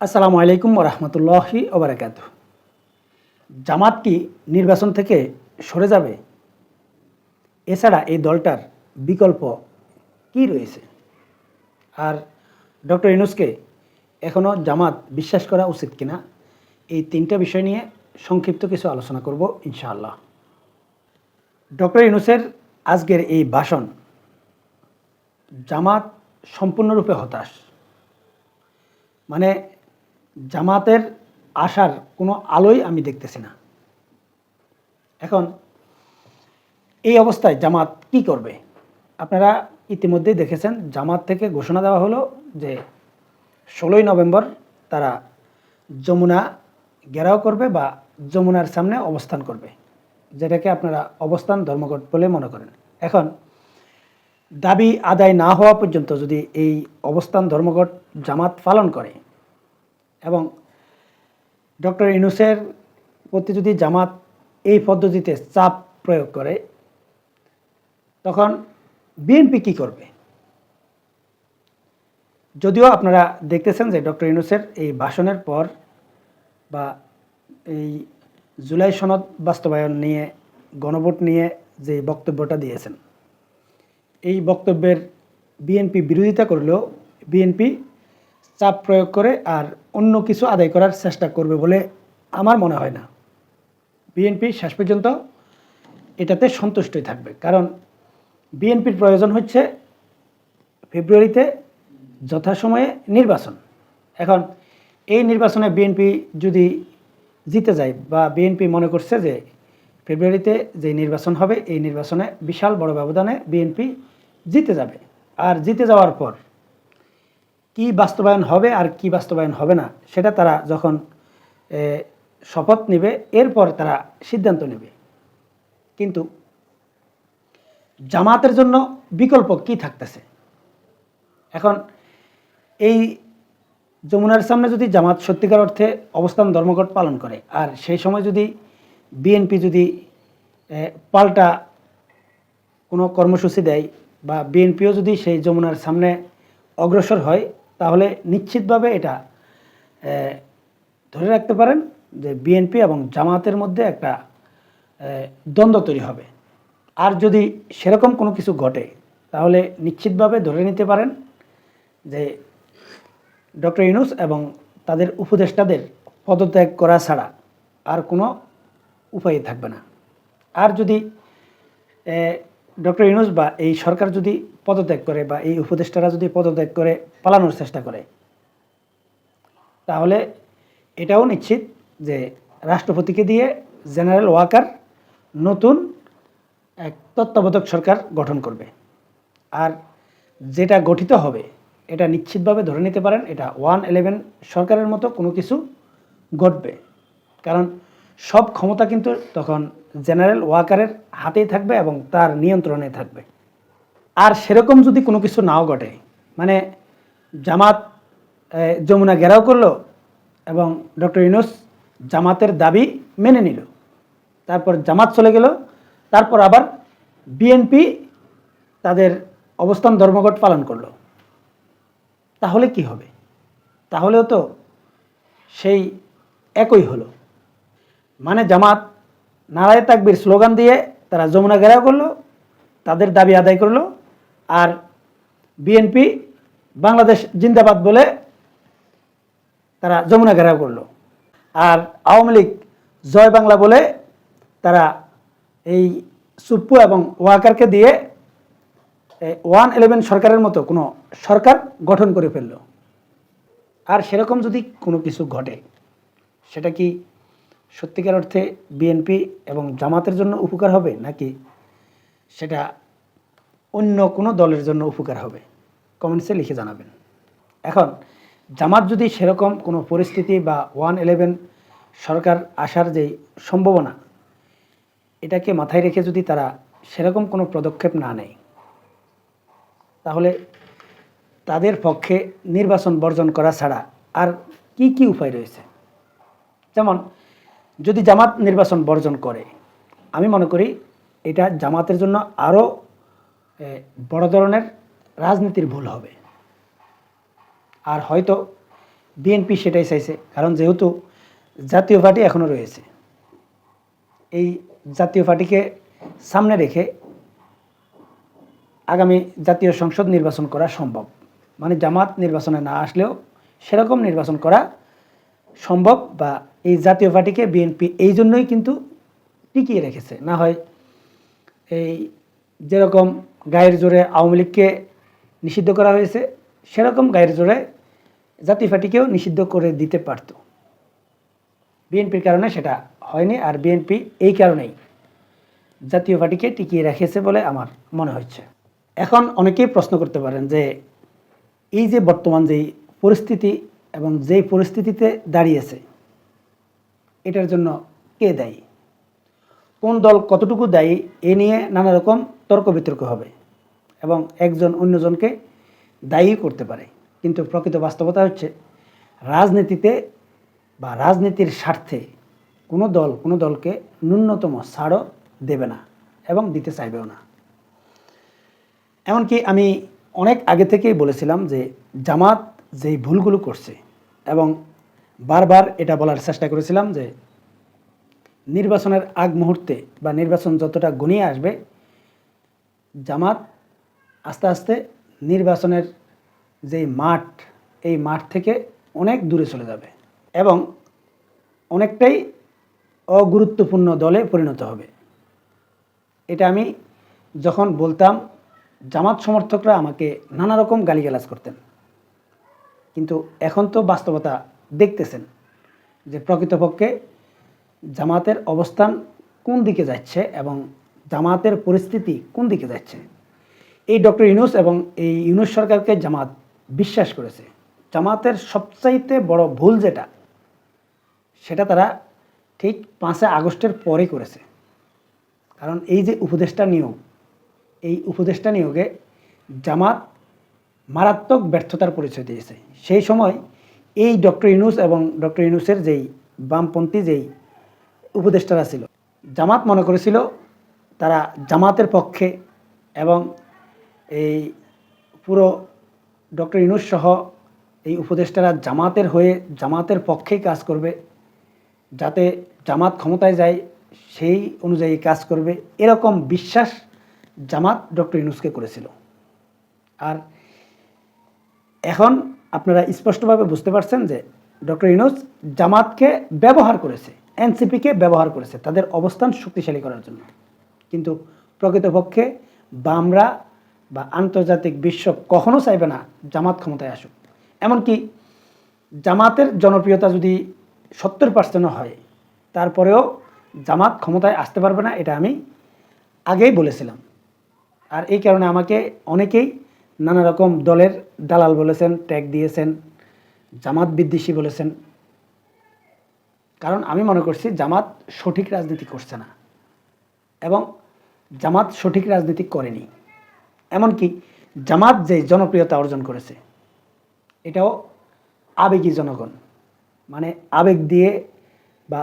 আসসালামু আলাইকুম রহমতুল্লাহি ওবরাকাত। জামাত কি নির্বাচন থেকে সরে যাবে। এছাড়া এই দলটার বিকল্প কি রয়েছে? আর ডক্টর ইনুসকে এখনও জামাত বিশ্বাস করা উচিত কিনা? এই তিনটা বিষয় নিয়ে সংক্ষিপ্ত কিছু আলোচনা করব ইনশাআল্লাহ। ডক্টর ইনুসের আজকের এই ভাষণ জামাত সম্পূর্ণরূপে হতাশ। মানে জামাতের আসার কোনো আলোই আমি দেখতেছি না। এখন এই অবস্থায় জামাত কি করবে? আপনারা ইতিমধ্যেই দেখেছেন, জামাত থেকে ঘোষণা দেওয়া হলো যে ষোলোই নভেম্বর তারা যমুনা ঘেরাও করবে বা যমুনার সামনে অবস্থান করবে, যেটাকে আপনারা অবস্থান ধর্মঘট বলে মনে করেন। এখন দাবি আদায় না হওয়া পর্যন্ত যদি এই অবস্থান ধর্মঘট জামাত পালন করে ডক্টর ইনুসের প্রতি যদি জামাত এই পদ্ধতিতে চাপ প্রয়োগ করে, তখন বিএনপি কি করবে? যদিও আপনারা দেখতেছেন যে ডক্টর ইনুসের এই ভাষণের পর বা এই জুলাই সনদ বাস্তবায়ন নিয়ে, গণভোট নিয়ে যে বক্তব্যটা দিয়েছেন, এই বক্তব্যের বিএনপি বিরোধিতা করলেও বিএনপি চাপ প্রয়োগ করে আর অন্য কিছু আদায় করার চেষ্টা করবে বলে আমার মনে হয় না। বিএনপি শেষ পর্যন্ত এটাতে সন্তুষ্টই থাকবে। কারণ বিএনপির প্রয়োজন হচ্ছে ফেব্রুয়ারিতে যথাসময়ে নির্বাচন। এখন এই নির্বাচনে বিএনপি যদি জিতে যায় বা বিএনপি মনে করছে যে ফেব্রুয়ারিতে যে নির্বাচন হবে, এই নির্বাচনে বিশাল বড় ব্যবধানে বিএনপি জিতে যাবে। আর জিতে যাওয়ার পর কি বাস্তবায়ন হবে আর কি বাস্তবায়ন হবে না, সেটা তারা যখন শপথ নেবে, এরপর তারা সিদ্ধান্ত নেবে। কিন্তু জামাতের জন্য বিকল্প কি থাকতেছে? এখন এই যমুনার সামনে যদি জামাত সত্যিকার অর্থে অবস্থান ধর্মঘট পালন করে, আর সেই সময় যদি বিএনপি যদি পাল্টা কোনো কর্মসূচি দেয় বা বিএনপিও যদি সেই যমুনার সামনে অগ্রসর হয় তাহলে নিশ্চিতভাবে এটা ধরে রাখতে পারেন যে বিএনপি এবং জামাতের মধ্যে একটা দ্বন্দ্ব তৈরি হবে। আর যদি সেরকম কোনো কিছু ঘটে, তাহলে নিশ্চিতভাবে ধরে নিতে পারেন যে ডক্টর ইউনুস এবং তাদের উপদেষ্টাদের পদত্যাগ করা ছাড়া আর কোনো উপায় থাকবে না। আর যদি ডক্টর ইউনুস বা এই সরকার যদি পদত্যাগ করে বা এই উপদেষ্টারা যদি পদত্যাগ করে, পালানোর চেষ্টা করে, তাহলে এটাও নিশ্চিত যে রাষ্ট্রপতিকে দিয়ে জেনারেল ওয়াকার নতুন এক তত্ত্বাবধায়ক সরকার গঠন করবে। আর যেটা গঠিত হবে, এটা নিশ্চিতভাবে ধরে নিতে পারেন, এটা ওয়ান ইলেভেন সরকারের মতো কোনো কিছু ঘটবে। কারণ সব ক্ষমতা কিন্তু তখন জেনারেল ওয়াকারের হাতেই থাকবে এবং তার নিয়ন্ত্রণে থাকবে। আর সেরকম যদি কোনো কিছু নাও ঘটে মানে জামাত যমুনা ঘেরাও করল এবং ডক্টর ইউনুস জামাতের দাবি মেনে নিল। তারপর জামাত চলে গেল, তারপর আবার বিএনপি তাদের অবস্থান ধর্মঘট পালন করল। তাহলে কি হবে? তাহলেও তো সেই একই হলো। মানে জামাত নারায় তাকবির স্লোগান দিয়ে তারা যমুনা ঘেরাও করল, তাদের দাবি আদায় করল, আর বিএনপি বাংলাদেশ জিন্দাবাদ বলে তারা যমুনা ঘেরাও করল। আর আওয়ামী লীগ জয় বাংলা বলে তারা এই সুপ্পু এবং ওয়াকারকে দিয়ে ওয়ান ইলেভেন সরকারের মতো কোনো সরকার গঠন করে ফেলল। আর সেরকম যদি কোনো কিছু ঘটে, সেটা কি সত্যিকার অর্থে বিএনপি এবং জামাতের জন্য উপকার হবে নাকি সেটা অন্য কোনো দলের জন্য উপকার হবে? কমেন্টসে লিখে জানাবেন। এখন, জামাত যদি সেরকম কোনো পরিস্থিতি বা ওয়ান ইলেভেন সরকার আসার যে সম্ভাবনা, এটাকে মাথায় রেখে যদি তারা সেরকম কোনো পদক্ষেপ না নেয়, তাহলে তাদের পক্ষে নির্বাচন বর্জন করা ছাড়া আর কি কি উপায় রয়েছে? যেমন যদি জামাত নির্বাচন বর্জন করে, আমি মনে করি এটা জামাতের জন্য আরও বড় ধরনের রাজনীতির ভুল হবে। আর হয়তো বিএনপি সেটাই চাইছে, কারণ যেহেতু জাতীয় পার্টি এখনও রয়েছে। এই জাতীয় পার্টিকে সামনে রেখে আগামী জাতীয় সংসদ নির্বাচন করা সম্ভব। মানে জামাত নির্বাচনে না আসলেও সেরকম নির্বাচন করা সম্ভব বা এই জাতীয় পার্টিকে বিএনপি এই জন্যই কিন্তু টিকিয়ে রেখেছে। না হয় এই যেরকম গায়ের জোরে আওয়ামী লীগকে নিষিদ্ধ করা হয়েছে, সেরকম গায়ের জোরে জাতীয় পার্টিকেও নিষিদ্ধ করে দিতে পারত। বিএনপির কারণে সেটা হয়নি আর বিএনপি এই কারণেই জাতীয় পার্টিকে টিকিয়ে রেখেছে বলে আমার মনে হচ্ছে। এখন অনেকেই প্রশ্ন করতে পারেন যে এই যে বর্তমান যেই পরিস্থিতি এবং যেই পরিস্থিতিতে দাঁড়িয়েছে, এটার জন্য কে দায়ী? কোন দল কতটুকু দায়ী, এ নিয়ে নানা রকম তর্ক বিতর্ক হবে এবং একজন অন্যজনকে দায়ী করতে পারে। কিন্তু প্রকৃত বাস্তবতা হচ্ছে, রাজনীতিতে বা রাজনীতির স্বার্থে কোনো দল কোনো দলকে ন্যূনতম ছাড়ও দেবে না এবং দিতে চাইবেও না। এমনকি আমি অনেক আগে থেকেই বলেছিলাম যে জামাত যেই ভুলগুলো করছে এবং বারবার এটা বলার চেষ্টা করেছিলাম যে নির্বাচনের আগ মুহূর্তে বা নির্বাচন যতটা ঘনিয়ে আসবে, জামাত আস্তে আস্তে নির্বাচনের যেই মাঠ, এই মাঠ থেকে অনেক দূরে চলে যাবে এবং অনেকটাই অগুরুত্বপূর্ণ দলে পরিণত হবে। এটা আমি যখন বলতাম, জামাত সমর্থকরা আমাকে নানা রকম গালিগালাজ করতেন। কিন্তু এখন তো বাস্তবতা দেখতেছেন যে প্রকৃতপক্ষে জামাতের অবস্থান কোন দিকে যাচ্ছে এবং জামাতের পরিস্থিতি কোন দিকে যাচ্ছে। এই ডক্টর ইউনুস এবং এই ইউনুস সরকারকে জামাত বিশ্বাস করেছে। জামাতের সবচাইতে বড় ভুল যেটা, সেটা তারা ঠিক পাঁচে আগস্টের পরে করেছে। কারণ এই যে উপদেষ্টা নিয়োগ, এই উপদেষ্টা নিয়োগে জামাত মারাত্মক ব্যর্থতার পরিচয় দিয়েছে। সেই সময় এই ডক্টর ইউনুস এবং ডক্টর ইউনুসের যেই বামপন্থী যেই উপদেষ্টারা ছিল, জামাত মনে করেছিল তারা জামাতের পক্ষে এবং এই পুরো ডক্টর ইউনুস সহ এই উপদেষ্টারা জামাতের হয়ে জামাতের পক্ষেই কাজ করবে, যাতে জামাত ক্ষমতায় যায়, সেই অনুযায়ী কাজ করবে, এরকম বিশ্বাস জামাত ডক্টর ইউনুসকে করেছিল। আর এখন আপনারা স্পষ্টভাবে বুঝতে পারছেন যে ডক্টর ইউনুস জামাতকে ব্যবহার করেছে, এনসিপিকে ব্যবহার করেছে, তাদের অবস্থান শক্তিশালী করার জন্য। কিন্তু প্রকৃতপক্ষে বামরা বা আন্তর্জাতিক বিশ্ব কখনো চাইবে না জামাত ক্ষমতায় আসুক। এমনকি জামাতের জনপ্রিয়তা যদি সত্তর পার্সেন্টও হয়, তারপরেও জামাত ক্ষমতায় আসতে পারবে না, এটা আমি আগেই বলেছিলাম। আর এই কারণে আমাকে অনেকেই নানা রকম দলের দালাল বলেছেন, ট্যাগ দিয়েছেন, জামাত বিদ্বেষী বলেছেন। কারণ আমি মনে করছি জামাত সঠিক রাজনীতি করছে না এবং জামাত সঠিক রাজনীতি করেনি। এমনকি জামাত যে জনপ্রিয়তা অর্জন করেছে, এটাও আবেগী জনগণ। মানে আবেগ দিয়ে বা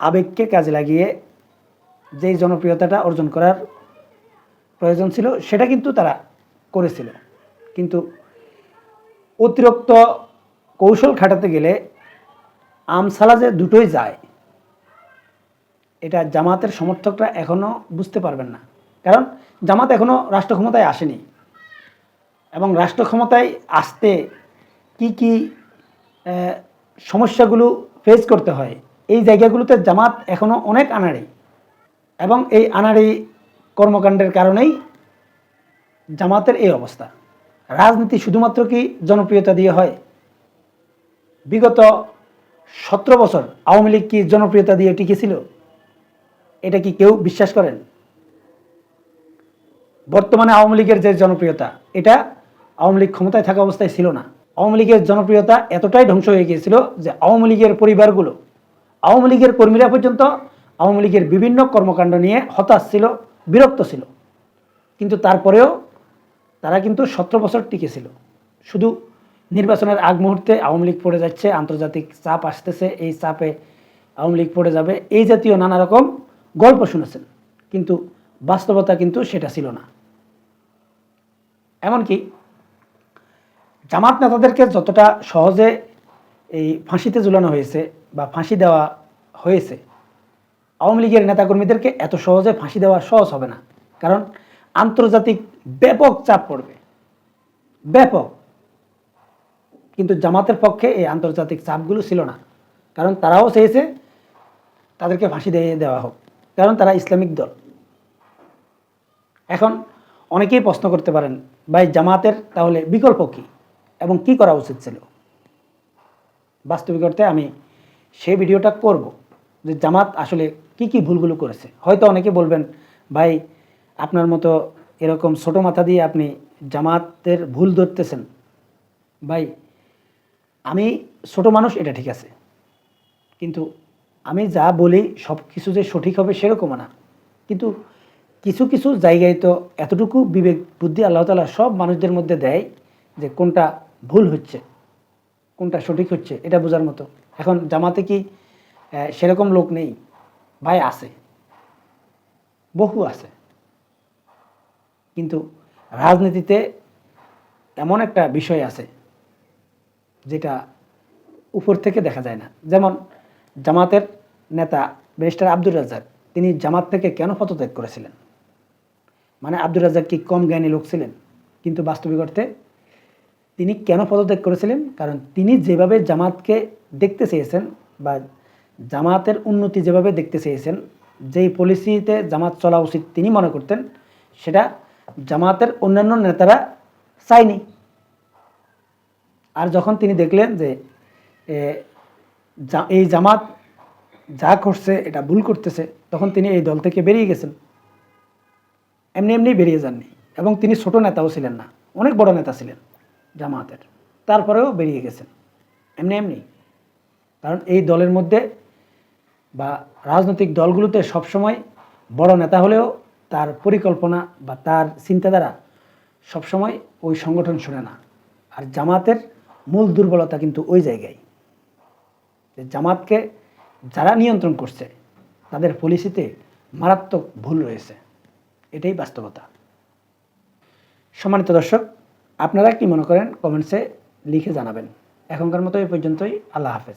আবেগকে কাজে লাগিয়ে যেই জনপ্রিয়তাটা অর্জন করার প্রয়োজন ছিল, সেটা কিন্তু তারা করেছিল। কিন্তু অতিরিক্ত কৌশল খাটাতে গেলে আমসালা যে দুটোই যায়। এটা জামাতের সমর্থকরা এখনও বুঝতে পারবেন না। কারণ জামাত এখনও রাষ্ট্র ক্ষমতায় আসেনি। এবং রাষ্ট্র ক্ষমতায় আসতে কি কি সমস্যাগুলো ফেস করতে হয়, এই জায়গাগুলোতে জামাত এখনও অনেক আনাড়ি। এবং এই আনাড়ি কর্মকাণ্ডের কারণেই জামাতের এই অবস্থা। রাজনীতি শুধুমাত্র কি জনপ্রিয়তা দিয়ে হয়? বিগত সতেরো বছর আওয়ামী লীগ কি জনপ্রিয়তা দিয়ে টিকেছিল? এটা কি কেউ বিশ্বাস করেন? বর্তমানে আওয়ামী লীগের যে জনপ্রিয়তা, এটা আওয়ামী লীগ ক্ষমতায় থাকা অবস্থায় ছিল না। আওয়ামী লীগের জনপ্রিয়তা এতটাই ধ্বংস হয়ে গিয়েছিল যে আওয়ামী লীগের পরিবারগুলো, আওয়ামী লীগের কর্মীরা পর্যন্ত আওয়ামী লীগের বিভিন্ন কর্মকাণ্ড নিয়ে হতাশ ছিল, বিরক্ত ছিল। কিন্তু তারপরেও তারা কিন্তু সতেরো বছর টিকেছিল। শুধু নির্বাচনের আগ মুহূর্তে আওয়ামী লীগ পড়ে যাচ্ছে, আন্তর্জাতিক চাপ আসতেছে, এই চাপে আওয়ামী লীগ পড়ে যাবে, এই জাতীয় নানা রকম গল্প শুনেছেন। কিন্তু বাস্তবতা কিন্তু সেটা ছিল না। এমনকি জামাত নেতাদেরকে যতটা সহজে এই ফাঁসিতে ঝুলানো হয়েছে বা ফাঁসি দেওয়া হয়েছে, আওয়ামী লীগের নেতাকর্মীদেরকে এত সহজে ফাঁসি দেওয়া সহজ হবে না। কারণ আন্তর্জাতিক ব্যাপক চাপ পড়বে। ব্যাপক। কিন্তু জামাতের পক্ষে এই আন্তর্জাতিক চাপগুলো ছিল না। কারণ তারাও চেয়েছে তাদেরকে ফাঁসি দিয়ে দেওয়া হোক। কারণ তারা ইসলামিক দল। এখন অনেকেই প্রশ্ন করতে পারেন, ভাই, জামাতের তাহলে বিকল্প কী? এবং কি করা উচিত ছিল? বাস্তবিক অর্থে আমি সেই ভিডিওটা করব যে জামাত আসলে কি কি ভুলগুলো করেছে। হয়তো অনেকে বলবেন, ভাই, আপনার মতো এরকম ছোট মাথা দিয়ে আপনি জামাতের ভুল ধরতেছেন। ভাই, আমি ছোট মানুষ, এটা ঠিক আছে। কিন্তু আমি যা বলি, সব কিছু যে সঠিক হবে সেরকমও না। কিন্তু কিছু কিছু জায়গায় তো এতটুকু বিবেক, বুদ্ধি আল্লাহ তালা সব মানুষদের মধ্যে দেয় যে কোনটা ভুল হচ্ছে, কোনটা সঠিক হচ্ছে, এটা বোঝার মতো। এখন জামাতে কি সেরকম লোক নেই? ভাই, আছে। বহু আছে। কিন্তু রাজনীতিতে এমন একটা বিষয় আছে যেটা উপর থেকে দেখা যায় না। যেমন জামাতের নেতা ব্যারিস্টার আব্দুর রাজ্জাক, তিনি জামাত থেকে কেন পদত্যাগ করেছিলেন? মানে আব্দুর রাজ্জাক কি কম জ্ঞানী লোক ছিলেন? কিন্তু বাস্তবিক অর্থে তিনি কেন পদত্যাগ করেছিলেন? কারণ তিনি যেভাবে জামাতকে দেখতে চেয়েছেন বা জামাতের উন্নতি যেভাবে দেখতে চেয়েছেন, যেই পলিসিতে জামাত চলা উচিত তিনি মনে করতেন, সেটা জামাতের অন্যান্য নেতারা চায়নি। আর যখন তিনি দেখলেন যে এই জামাত যা করছে, এটা ভুল করতেছে, তখন তিনি এই দল থেকে বেরিয়ে গেছেন। এমনি এমনি বেরিয়ে যাননি। এবং তিনি ছোট নেতাও ছিলেন না, অনেক বড় নেতা ছিলেন জামাতের। তারপরেও বেরিয়ে গেছেন, এমনি এমনি। কারণ এই দলের মধ্যে বা রাজনৈতিক দলগুলোতে সবসময় বড় নেতা হলেও তার পরিকল্পনা বা তার চিন্তাধারা সবসময় ওই সংগঠন শোনে না। আর জামাতের মূল দুর্বলতা কিন্তু ওই জায়গায়। যে জামাতকে যারা নিয়ন্ত্রণ করছে, তাদের পলিসিতে মারাত্মক ভুল রয়েছে। এটাই বাস্তবতা। সম্মানিত দর্শক, আপনারা কি মনে করেন? কমেন্টসে লিখে জানাবেন। এখনকার মতো এই পর্যন্তই। আল্লাহ হাফেজ।